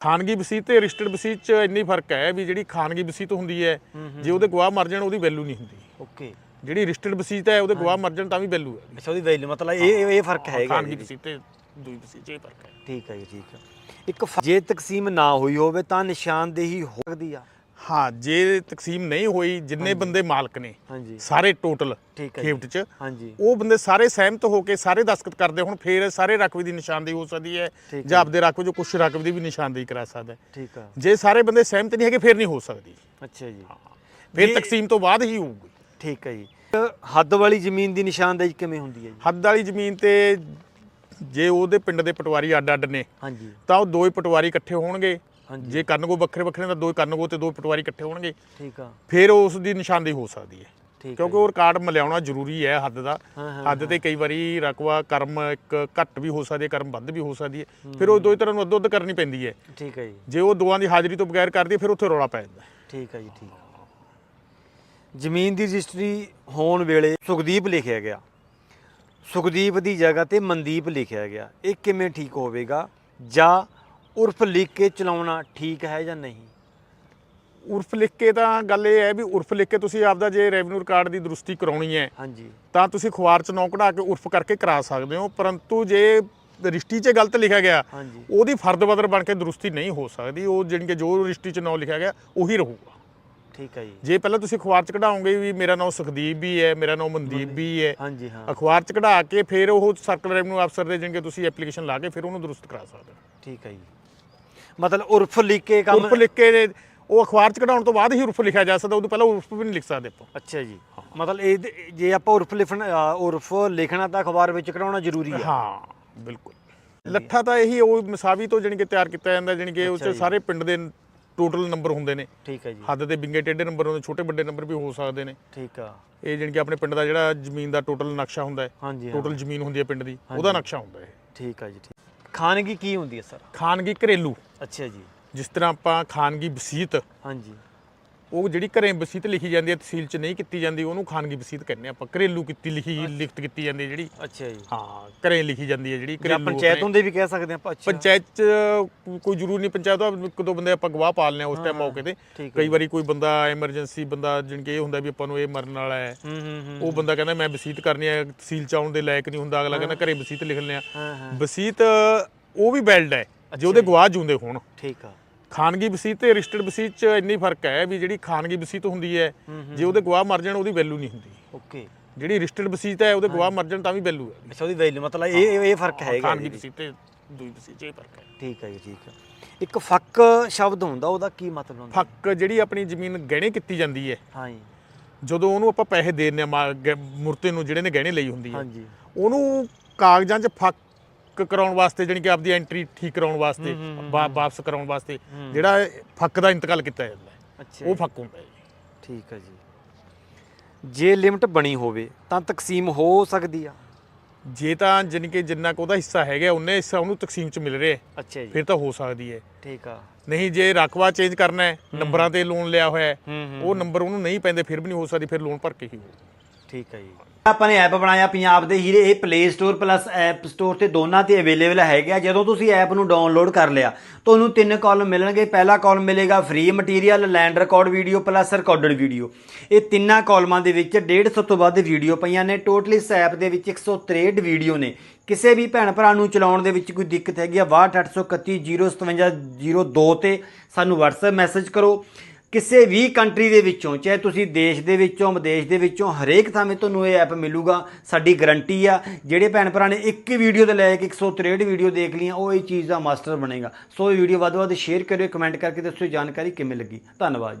ਖਾਨਗੀ ਵਸੀਤ ਤੇ ਰਜਿਸਟਰਡ ਵਸੀਤ ਚ ਇੰਨੀ ਫ਼ਰਕ ਹੈ ਵੀ ਜਿਹੜੀ ਖਾਨਗੀ ਵਸੀਤ ਹੁੰਦੀ ਹੈ ਜੇ ਉਹਦੇ ਗਵਾਹ ਮਰ ਜਾਣ ਉਹਦੀ ਵੈਲਿਊ ਨਹੀਂ ਹੁੰਦੀ। ਓਕੇ ਜਿਹੜੀ ਰਜਿਸਟਰਡ ਵਸੀਤ ਹੈ ਉਹਦੇ ਗਵਾਹ ਮਰ ਜਾਣ ਤਾਂ ਵੀ ਵੈਲਿਊ ਹੈ। ਅੱਛਾ ਉਹਦੀ ਵੈਲਿਊ ਮਤਲਬ ਇਹ ਇਹ- ਫ਼ਰਕ ਹੈਗਾ ਖਾਨਗੀ। ਵਸੀਤ ਤੇ ਦੂਜੀ ਵਸੀਤ 'ਚ ਇਹ ਫ਼ਰਕ ਹੈ। ਠੀਕ ਹੈ ਜੀ ਠੀਕ ਹੈ। ਇੱਕ ਜੇ ਤਕਸੀਮ ਨਾ ਹੋਈ ਹੋਵੇ ਤਾਂ ਨਿਸ਼ਾਨਦੇਹੀ ਹੋ ਸਕਦੀ ਆ। ਹਾਂ ਜੇ ਤਕਸੀਮ ਨਹੀਂ ਹੋਈ ਜਿੰਨੇ ਬੰਦੇ ਮਾਲਕ ਨੇ ਹਾਂਜੀ। ਸਾਰੇ ਟੋਟਲ ਠੀਕ ਹੈ ਜੀ। ਖੇਪਟ ਚ ਹਾਂਜੀ। ਉਹ ਬੰਦੇ ਸਾਰੇ ਸਹਿਮਤ ਹੋ ਕੇ ਸਾਰੇ ਦਸਤਖਤ ਕਰਦੇ ਹੁਣ ਫੇਰ ਸਾਰੇ ਰਕਬੇ ਦੀ ਨਿਸ਼ਾਨਦੇਹੀ ਹੋ ਸਕਦੀ ਹੈ ਜਾਂ ਆਪਦੇ ਰਕਬੇ ਜੋ ਕੁਛ ਰਕਬੇ ਦੀ ਵੀ ਨਿਸ਼ਾਨਦੇਹੀ ਕਰਾ ਸਕਦਾ ਹੈ। ਠੀਕ ਆ ਜੇ ਸਾਰੇ ਬੰਦੇ ਸਹਿਮਤ ਨਹੀਂ ਹੈਗੇ ਫੇਰ ਨਹੀਂ ਹੋ ਸਕਦੀ। ਅੱਛਾ ਜੀ। ਫੇਰ ਤਕਸੀਮ ਤੋਂ ਬਾਅਦ ਹੀ ਹੋਊਗੀ। ਠੀਕ ਹੈ ਜੀ। ਹੱਦ ਵਾਲੀ ਜ਼ਮੀਨ ਦੀ ਨਿਸ਼ਾਨਦੇਹੀ ਕਿਵੇਂ ਹੁੰਦੀ ਹੈ ਜੀ? ਹੱਦ ਵਾਲੀ ਜ਼ਮੀਨ ਤੇ ਜੇ ਉਹਦੇ ਪਿੰਡ ਦੇ ਪਟਵਾਰੀ ਅੱਡ ਅੱਡ ਨੇ ਹਾਂਜੀ। ਤਾਂ ਉਹ ਦੋ ਹੀ ਪਟਵਾਰੀ ਇਕੱਠੇ ਹੋਣਗੇ। ਜੇ ਕਰਨਗੋ ਵੱਖਰੇ ਵੱਖਰੇ ਤਾਂ ਦੋ ਹੀ ਕਰਨਗੋ ਤੇ ਦੋ ਪਟਵਾਰੀ ਇਕੱਠੇ ਹੋਣਗੇ। ਠੀਕ ਆ। ਫਿਰ ਉਸ ਦੀ ਨਿਸ਼ਾਨਦੇਹੀ ਹੋ ਸਕਦੀ ਹੈ। ਕਿਉਂਕਿ ਉਹ ਰਿਕਾਰਡ ਮਿਲਾਉਣਾ ਜ਼ਰੂਰੀ ਹੈ ਹੱਦ ਦਾ। ਹੱਦ ਤੇ ਕਈ ਵਾਰੀ ਰਕਵਾ ਕਰਮ ਇੱਕ ਘੱਟ ਵੀ ਹੋ ਸਕਦੀ ਹੈ ਕਰਮ ਵੱਧ ਵੀ ਹੋ ਸਕਦੀ ਹੈ। ਫਿਰ ਉਹ ਦੋਈ ਤਰ੍ਹਾਂ ਨੂੰ ਅੱਧੋ ਅੱਧ ਕਰਨੀ ਪੈਂਦੀ ਹੈ। ਠੀਕ ਹੈ ਜੀ। ਜੇ ਉਹ ਦੋਵਾਂ ਦੀ ਹਾਜ਼ਰੀ ਤੋਂ ਬਗੈਰ ਕਰਦੀ ਫਿਰ ਉੱਥੇ ਰੌਲਾ ਪੈ ਜਾਂਦਾ। ਠੀਕ ਹੈ ਜੀ ਠੀਕ ਜ਼ਮੀਨ ਦੀ ਰਜਿਸਟਰੀ ਹੋਣ ਵੇਲੇ ਸੁਖਦੀਪ ਲਿਖਿਆ ਗਿਆ। ਸੁਖਦੀਪ ਦੀ ਜਗ੍ਹਾ ਤੇ ਮਨਦੀਪ ਲਿਖਿਆ ਗਿਆ। ਇਹ ਕਿਵੇਂ ਠੀਕ ਹੋਵੇਗਾ? ਜਾਂ ਉਰਫ ਲਿਖ ਕੇ ਚਲਾਉਣਾ ਠੀਕ ਹੈ ਜਾਂ ਨਹੀਂ? ਉਰਫ ਲਿਖ ਕੇ ਤਾਂ ਗੱਲ ਇਹ ਹੈ ਵੀ ਉਰਫ ਲਿਖ ਕੇ ਤੁਸੀਂ ਆਪਦਾ ਜੇ ਰੈਵਨਿਊ ਰਿਕਾਰਡ ਦੀ ਦਰੁਸਤੀ ਕਰਾਉਣੀ ਹੈ ਹਾਂਜੀ। ਤਾਂ ਤੁਸੀਂ ਅਖਬਾਰ 'ਚ ਨਾਂ ਕਢਾ ਕੇ ਉਰਫ ਕਰਕੇ ਕਰਾ ਸਕਦੇ ਹੋ ਪਰੰਤੂ ਜੇ ਰਜਿਸਟਰੀ 'ਚ ਗਲਤ ਲਿਖਿਆ ਗਿਆ ਹਾਂਜੀ। ਉਹਦੀ ਫਰਦ ਬਦਰ ਬਣ ਕੇ ਦਰੁਸਤੀ ਨਹੀਂ ਹੋ ਸਕਦੀ ਉਹ ਜਿਹੜੀ ਕਿ ਜੋ ਰਜਿਸਟਰੀ 'ਚ ਨਾਂ ਲਿਖਿਆ ਗਿਆ ਉਹੀ ਰਹੂਗਾ। ਠੀਕ ਹੈ ਜੀ। ਜੇ ਪਹਿਲਾਂ ਤੁਸੀਂ ਅਖਬਾਰ 'ਚ ਕਢਾਓਗੇ ਵੀ ਮੇਰਾ ਨਾਮ ਸੁਖਦੀਪ ਵੀ ਹੈ ਮੇਰਾ ਨਾਮ ਮਨਦੀਪ ਵੀ ਹੈ ਹਾਂਜੀ ਹਾਂ। ਅਖਬਾਰ 'ਚ ਕਢਾ ਕੇ ਫਿਰ ਉਹ ਸਰਕਲ ਰੈਵਨਿਊ ਅਫਸਰ ਦੇ ਜਿੰਗੇ ਤੁਸੀਂ ਐਪਲੀਕੇਸ਼ਨ ਲਾ ਕੇ ਫਿਰ ਉਹਨੂੰ ਦਰੁਸਤ ਕਰਾ ਸਕਦੇ ਹੋ। ਠੀਕ ਹੈ ਜੀ। ਮਤਲਬ ਉਰਫ ਲਿਖ ਕੇ ਕੰਮ ਉਰਫ ਲਿਖ ਕੇ ਉਹ ਅਖਬਾਰ 'ਚ ਕਢਾਉਣ ਤੋਂ ਬਾਅਦ ਹੀ ਉਰਫ ਲਿਖਿਆ ਜਾ ਸਕਦਾ ਉਦੋਂ ਪਹਿਲਾਂ ਉਰਫ ਵੀ ਨਹੀਂ ਲਿਖ ਸਕਦੇ ਆਪਾਂ। ਅੱਛਾ ਜੀ। ਮਤਲਬ ਇਹ ਜੇ ਆਪਾਂ ਉਰਫ ਲਿਖਣ ਉਰਫ ਲਿਖਣਾ ਤਾਂ ਅਖਬਾਰ ਵਿੱਚ ਕਢਾਉਣਾ ਜ਼ਰੂਰੀ ਹੈ ਹਾਂ ਬਿਲਕੁਲ। ਲੱਠਾ ਤਾਂ ਇਹੀ ਉਹ ਮਸਾਵੀ ਤੋਂ ਕਿ ਤਿਆਰ ਕੀਤਾ ਜਾਂਦਾ ਜਾਣੀ ਕਿ ਉਸ ਸਾਰੇ ਪਿੰਡ ਦੇ ਟੋਟਲ ਨੰਬਰ ਹੁੰਦੇ ਨੇ। ਠੀਕ ਹੈ ਜੀ। ਹੱਦ ਦੇ ਬਿੰਗੇ ਟੇਢੇ ਨੰਬਰ ਹੁੰਦੇ ਛੋਟੇ ਵੱਡੇ ਨੰਬਰ ਵੀ ਹੋ ਸਕਦੇ ਨੇ। ਠੀਕ ਆ। ਇਹ ਜਾਣੀ ਕਿ ਆਪਣੇ ਪਿੰਡ ਦਾ ਜਿਹੜਾ ਜ਼ਮੀਨ ਦਾ ਟੋਟਲ ਨਕਸ਼ਾ ਹੁੰਦਾ ਹਾਂ ਟੋਟਲ ਜ਼ਮੀਨ ਹੁੰਦੀ ਹੈ ਪਿੰਡ ਦੀ ਉਹਦਾ ਨਕਸ਼ਾ ਹੁੰਦਾ ਹੈ ਠੀਕ ਆ ਜੀ ਠੀਕ। ਖਾਨਗੀ ਕੀ ਹੁੰਦੀ ਹੈ ਸਰ? ਖਾਨਗੀ ਘਰੇਲੂ। ਅੱਛਾ ਜੀ। ਜਿਸ ਤਰ੍ਹਾਂ ਆਪਾਂ ਖਾਨਗੀ ਵਸੀਤ ਹਾਂਜੀ। ਉਹ ਜਿਹੜੀ ਘਰੇ ਵਸੀਤ ਲਿਖੀ ਜਾਂਦੀ ਹੈ ਤਹਿਸੀਲ 'ਚ ਨਹੀਂ ਕੀਤੀ ਜਾਂਦੀ ਉਹਨੂੰ ਖਾਨਗੀ ਵਸੀਤ ਕਹਿੰਦੇ ਆਪਾਂ। ਘਰੇਲੂ ਕੀਤੀ ਲਿਖੀ ਲਿਖਤ ਕੀਤੀ ਜਾਂਦੀ ਹੈ ਜਿਹੜੀ। ਅੱਛਾ ਜੀ। ਹਾਂ ਘਰੇ ਲਿਖੀ ਜਾਂਦੀ ਹੈ ਜਿਹੜੀ ਜਾਂ ਘਰੇਲੂ ਪੰਚਾਇਤ ਆਪਣੇ- ਹੁੰਦੇ ਵੀ ਕਹਿ ਸਕਦੇ ਆਪਾਂ ਅੱਛਾ। ਪੰਚਾਇਤ ਚ ਕੋਈ ਜ਼ਰੂਰ ਨਹੀਂ ਪੰਚਾਇਤ ਦਾ ਇੱਕ ਦੋ ਬੰਦੇ ਆਪਾਂ ਗਵਾਹ ਪਾਲਨੇ ਆ ਉਸ ਟਾਈਮ ਮੌਕੇ ਤੇ। ਠੀਕ ਹੈ ਕਈ ਵਾਰੀ ਕੋਈ ਬੰਦਾ ਐਮਰਜੈਂਸੀ ਬੰਦਾ ਜਿਣ ਕੇ ਇਹ ਹੁੰਦਾ ਵੀ ਆਪਾਂ ਨੂੰ ਇਹ ਮਰਨ ਵਾਲਾ ਹੈ। ਹੂੰ ਹੂੰ ਹੂੰ ਉਹ ਬੰਦਾ ਕਹਿੰਦਾ ਮੈਂ ਵਸੀਤ ਕਰਨੀ ਹੈ ਤਹਿਸੀਲ ਚ ਆਉਣ ਦੇ ਲਾਇਕ ਨਹੀਂ ਹੁੰਦਾ ਅਗਲਾ ਕਹਿੰਦਾ ਘਰੇ ਵਸੀਤ ਲਿਖ ਲੈਂਦੇ ਆ ਹਾਂ ਹਾਂ। ਵਸੀਤ ਉਹ ਵੀ ਵੈਲਡ ਹੈ ਜੇ ਉਹਦੇ ਗਵਾਹ ਜੂੰਦੇ ਹੋਣ। ਠੀਕ ਆ। ਖਾਨਗੀ ਵਸੀਤ ਤੇ ਰਜਿਸਟਰਡ ਵਸੀਤ ਚ ਇੰਨੀ ਫ਼ਰਕ ਹੈ ਵੀ ਜਿਹੜੀ ਖਾਨਗੀ ਵਸੀਤ ਹੁੰਦੀ ਹੈ ਜੇ ਉਹਦੇ ਗਵਾਹ ਮਰ ਜਾਣ ਉਹਦੀ ਵੈਲਿਊ ਨਹੀਂ ਹੁੰਦੀ। ਓਕੇ। ਜਿਹੜੀ ਰਜਿਸਟਰਡ ਵਸੀਤ ਹੈ ਉਹਦੇ ਗਵਾਹ ਮਰ ਜਾਣ ਤਾਂ ਵੀ ਵੈਲਿਊ ਹੈ। ਅੱਛਾ ਉਹਦੀ ਵੈਲਿਊ ਮਤਲਬ ਇਹ ਇਹ- ਫ਼ਰਕ ਹੈਗਾ ਖਾਨਗੀ। ਵਸੀਤ ਤੇ ਦੂਜੀ ਵਸੀਤ ਚ ਇਹ ਫ਼ਰਕ ਹੈ। ਠੀਕ ਹੈ ਜੀ ਠੀਕ ਹੈ ਇੱਕ ਫੱਕ ਸ਼ਬਦ ਹੁੰਦਾ ਉਹਦਾ ਕੀ ਮਤਲਬ ਹੁੰਦਾ? ਫੱਕ ਜਿਹੜੀ ਆਪਣੀ ਜ਼ਮੀਨ ਗਹਿਣੇ ਕੀਤੀ ਜਾਂਦੀ ਹੈ। ਹਾਂ ਜੀ। ਜਦੋਂ ਉਹਨੂੰ ਆਪਾਂ ਪੈਸੇ ਦੇ ਆ ਮੁਰਤੇ ਨੂੰ ਜਿਹੜੇ ਨੇ ਗਹਿਣੇ ਲਈ ਹੁੰਦੀ ਹੈ। ਹਾਂਜੀ ਉਹਨੂੰ ਕਾਗਜ਼ਾਂ 'ਚ ਫੱਕ ਕਰਾਉਣ ਵਾਸਤੇ ਜਾਣੀ ਕਿ ਆਪਦੀ ਐਂਟਰੀ ਠੀਕ ਕਰਾਉਣ ਵਾਸਤੇ ਵਾ- ਵਾਪਸ ਕਰਾਉਣ ਵਾਸਤੇ ਜਿਹੜਾ ਇਹ ਫੱਕ ਦਾ ਇੰਤਕਾਲ ਕੀਤਾ ਜਾਂਦਾ ਹੈ। ਅੱਛਾ ਉਹ ਫੱਕ ਹੁੰਦਾ ਹੈ ਜੀ। ਠੀਕ ਹੈ ਜੀ। ਜੇ ਲਿਮਟ ਬਣੀ ਹੋਵੇ ਤਾਂ ਤਕਸੀਮ ਹੋ ਸਕਦੀ ਆ। ਜੇ ਤਾਂ ਜਾਣੀ ਕਿ ਜਿੰਨਾ ਕੁ ਉਹਦਾ ਹਿੱਸਾ ਹੈਗਾ ਉਹਨੇ ਹਿੱਸਾ ਉਹਨੂੰ ਤਕਸੀਮ 'ਚ ਮਿਲ ਰਿਹਾ ਹੈ, ਅੱਛਾ ਜੀ। ਫਿਰ ਤਾਂ ਹੋ ਸਕਦੀ ਹੈ। ਠੀਕ ਆ। ਨਹੀਂ ਜੇ ਰਕਵਾ ਚੇਂਜ ਕਰਨਾ ਹੈ ਨੰਬਰਾਂ ਤੇ ਲੋਨ ਲਿਆ ਹੋਇਆ ਹੈ ਹੂੰ ਹੂੰ। ਉਹ ਨੰਬਰ ਉਹਨੂੰ ਨਹੀਂ ਪੈਂਦੇ ਫਿਰ ਵੀ ਨਹੀਂ ਹੋ ਸਕਦੀ ਫਿਰ ਲੋਨ ਭਰ ਕੇ ਹੀ ਹੋਊ ਠੀਕ ਹੈ ਜੀ। ਆਪਾਂ ਨੇ ਐਪ ਬਣਾਇਆ ਪੰਜਾਬ ਦੇ ਹੀਰੇ, ਇਹ play store plus app store ਤੇ ਦੋਨਾਂ ਤੇ ਅਵੇਲੇਬਲ ਹੈਗਾ ਜਦੋਂ ਤੁਸੀਂ ਐਪ ਨੂੰ ਡਾਊਨਲੋਡ ਕਰ ਲਿਆ, ਤੁਹਾਨੂੰ ਤਿੰਨ ਕਾਲਮ ਮਿਲਣਗੇ। ਪਹਿਲਾ ਕਾਲਮ ਮਿਲੇਗਾ free material land record video plus recorded video ਇਹ ਤਿੰਨਾਂ ਕਾਲਮਾਂ ਦੇ ਵਿੱਚ 150 ਤੋਂ ਵੱਧ ਵੀਡੀਓ ਪਈਆਂ ਨੇ। ਟੋਟਲੀ ਇਸ ਐਪ ਦੇ ਵਿੱਚ 163 ਵੀਡੀਓ ਨੇ। ਕਿਸੇ ਵੀ ਭੈਣ ਭਰਾ ਨੂੰ ਚਲਾਉਣ ਦੇ ਵਿੱਚ ਕੋਈ ਦਿੱਕਤ ਹੈਗੀ ਆ 6283157002 ਤੇ ਸਾਨੂੰ WhatsApp ਮੈਸੇਜ ਕਰੋ। ਕਿਸੇ ਵੀ ਕੰਟਰੀ ਦੇ ਵਿੱਚੋਂ, ਚਾਹੇ ਤੁਸੀਂ ਦੇਸ਼ ਦੇ ਵਿੱਚੋਂ, ਵਿਦੇਸ਼ ਦੇ ਵਿੱਚੋਂ, ਹਰੇਕ ਥਾਂ ਤੁਹਾਨੂੰ ਇਹ ਐਪ ਮਿਲੂਗਾ, ਸਾਡੀ ਗਰੰਟੀ ਆ। ਜਿਹੜੇ ਭੈਣ ਭਰਾ ਨੇ ਇੱਕ ਹੀ ਵੀਡੀਓ ਤੇ ਲੈ ਕੇ 163 ਵੀਡੀਓ ਦੇਖ ਲਈਆਂ, ਉਹ ਇਹ ਚੀਜ਼ ਦਾ ਮਾਸਟਰ ਬਣੇਗਾ। ਸੋ ਇਹ ਵੀਡੀਓ ਵੱਧ ਤੋਂ ਵੱਧ ਸ਼ੇਅਰ ਕਰਿਓ, ਕਮੈਂਟ ਕਰਕੇ ਦੱਸੋ ਜਾਣਕਾਰੀ ਕਿਵੇਂ ਲੱਗੀ। ਧੰਨਵਾਦ ਜੀ।